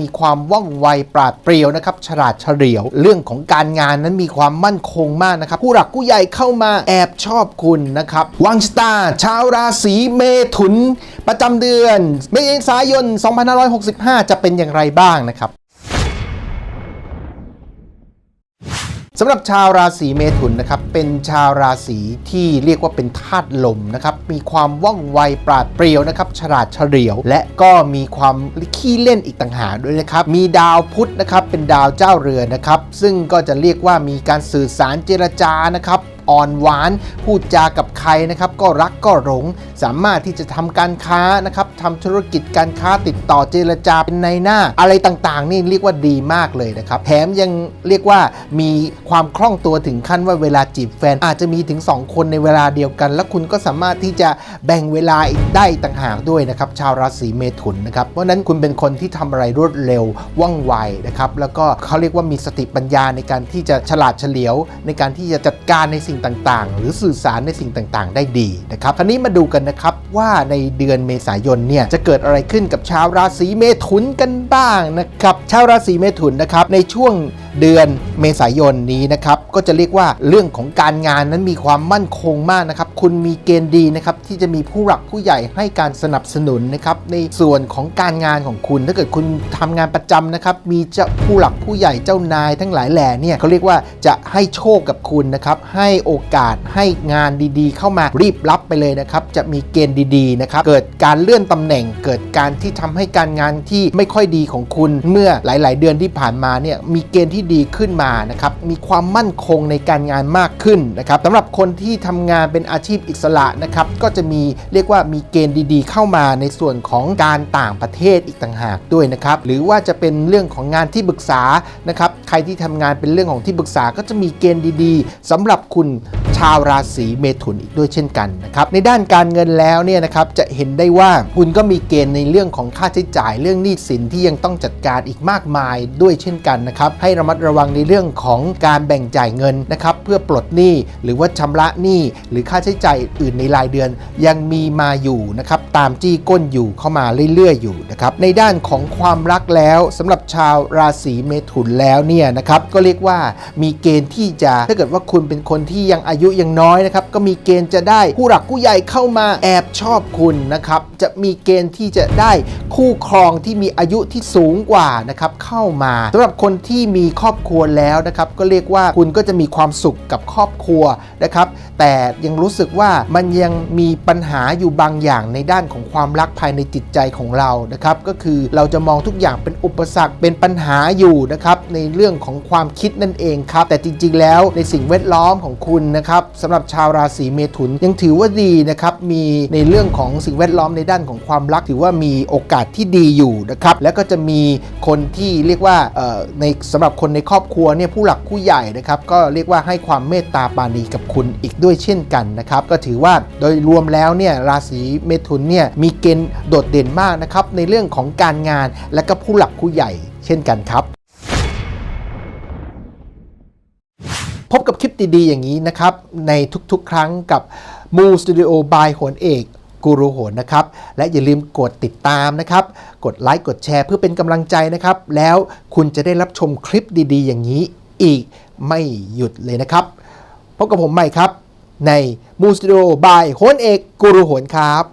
มีความว่องไวปราดเปรียวนะครับฉลาดเฉลียว เรื่องของการงานนั้นมีความมั่นคงมากนะครับ ผู้หลักผู้ใหญ่เข้ามาแอบชอบคุณนะครับ วังชตา ชาวราศีเมถุน ประจำเดือน เมษายน 2565 จะเป็นอย่างไรบ้างนะครับ สำหรับชาวราศีเมถุนนะครับเป็นชาวราศีที่เรียกว่าเป็นธาตุลมนะครับมีความว่องไวปราดเปรียวนะครับฉลาดเฉลียว และก็มีความขี้เล่นอีกต่างหากด้วยนะครับมีดาวพุธนะครับเป็นดาวเจ้าเรือนนะครับซึ่งก็จะเรียกว่ามีการสื่อสารเจรจานะครับ อ่อนหวาน พูดจากับใครนะครับก็รักก็หลง สามารถที่จะทำการค้านะครับทำธุรกิจการค้าติดต่อเจรจาเป็นในหน้า อะไรต่างๆ นี่เรียกว่าดีมากเลยนะครับแถมยังเรียกว่ามีความคล่องตัวถึงขั้นว่าเวลาจีบแฟนอาจจะมีถึง 2 คนในเวลาเดียวกัน แล้วคุณก็สามารถที่จะแบ่งเวลาได้ต่างหากด้วยนะครับชาวราศีเมถุนนะครับเพราะฉะนั้นคุณเป็นคนที่ทำอะไรรวดเร็วว่องไวนะครับแล้วก็เขาเรียกว่ามีสติปัญญาในการที่จะฉลาดเฉลียว ในการที่จะจัดการในสิ่งต่างๆ หรือสื่อสารในสิ่งต่างๆ ได้ดีนะครับคราวนี้มาดูกันนะครับว่าในเดือนเมษายนเนี่ยจะเกิดอะไรขึ้นกับชาวราศีเมถุนกันบ้างนะครับชาวราศีเมถุนนะครับในช่วง เดือนเมษายนนี้นะครับก็จะเรียกว่าเรื่องของการงานนั้นมีความมั่นคงมากนะครับ คุณมีเกณฑ์ดีนะครับที่จะมีผู้หลักผู้ใหญ่ให้การสนับสนุนนะครับในส่วนของการงานของคุณ ถ้าเกิดคุณทำงานประจำนะครับมีเจ้าผู้หลักผู้ใหญ่เจ้านายทั้งหลายแหล่เนี่ยเขาเรียกว่าจะให้โชคกับคุณนะครับให้โอกาสให้งานดีๆ เข้ามารีบรับไปเลยนะครับจะมีเกณฑ์ดีๆนะครับเกิดการเลื่อนตำแหน่ง เกิดการที่ทำให้การงานที่ไม่ค่อยดีของคุณ เมื่อหลาย ๆ เดือนที่ผ่านมาเนี่ยมีเกณฑ์ที่ดีขึ้นมานะครับมีความมั่นคงในการงานมากขึ้นนะครับสำหรับคนที่ทำงานเป็นอาชีพอิสระนะครับก็จะมีเรียกว่ามีเกณฑ์ดีๆ เข้ามาในส่วนของการต่างประเทศอีกต่างหากด้วยนะครับหรือว่าจะเป็นเรื่องของงานที่ปรึกษานะครับใครที่ทำงานเป็นเรื่องของที่ปรึกษาก็จะมีเกณฑ์ดี ๆสำหรับคุณาวราศีเมถุนอีกด้วยเช่นกันนะครับในด้านการเงินแล้วเนี่ยนะครับจะเห็นได้ว่าคุณก็มีเกณฑ์ในเรื่องของค่าใช้จ่ายเรื่องหนี้สินที่ยังต้องจัดการอีกมากมายด้วยเช่นกันนะครับให้ระมัดระวังในเรื่องของการแบ่งจ่ายเงินนะครับเพื่อปลดหนี้หรือว่าชำระหนี้หรือค่าใช้จ่ายอื่นในรายเดือน ยังมีมาอยู่นะครับตามจี้ก้นอยู่เข้ามาเรื่อยๆอยู่นะครับในด้านของความรักแล้วสำหรับชาวราศีเมถุนแล้วเนี่ยนะครับก็เรียกว่ามีเกณฑ์ที่จะถ้าเกิดว่าคุณเป็นคนที่ยังอายุอย่างน้อยนะครับก็มีเกณฑ์จะได้ผู้หลักผู้ใหญ่เข้ามาแอบชอบคุณนะครับจะมีเกณฑ์ที่จะได้คู่ครองที่มีอายุที่สูงกว่านะครับเข้ามาสำหรับคนที่มีครอบครัวแล้วนะครับก็เรียกว่าคุณก็จะมีความสุขกับครอบครัวนะครับ แต่ยังรู้สึกว่ามันยังมีปัญหาอยู่บางอย่างในด้านของความรักภายในจิตใจของเรานะครับ ก็คือเราจะมองทุกอย่างเป็นอุปสรรคเป็นปัญหาอยู่นะครับในเรื่องของความคิดนั่นเองครับ แต่จริง ๆ แล้วในสิ่งแวดล้อมของคุณนะครับสำหรับชาวราศีเมถุนยังถือว่าดีนะครับมีในเรื่องของสิ่งแวดล้อมในด้านของความรักถือว่ามีโอกาสที่ดีอยู่นะครับแล้วก็จะมีคนที่เรียกว่าในสำหรับคนในครอบครัวเนี่ยผู้หลักผู้ใหญ่นะครับก็เรียกว่าให้ความเมตตาปาณีกับคุณอีกด้วยเช่นกันนะครับก็ถือว่าโดยรวมแล้วเนี่ยราศีเมถุนเนี่ยมีเกณฑ์โดดเด่นมากนะครับในเรื่องของการงานและก็ผู้หลักผู้ใหญ่เช่นกันครับพบกับคลิปดีๆ อย่างนี้นะครับ ในทุกๆ ครั้งกับมูสตูดิโอบายโหนเอกกูรูโหนนะครับ และอย่าลืมกดติดตามนะครับ กดไลค์กดแชร์เพื่อเป็นกำลังใจนะครับ แล้วคุณจะได้รับชมคลิปดีๆ อย่างนี้อีกไม่หยุดเลยนะครับ พบกับผมใหม่ครับ ในมูสตูดิโอบายโฮนเอกกูรูโหนครับ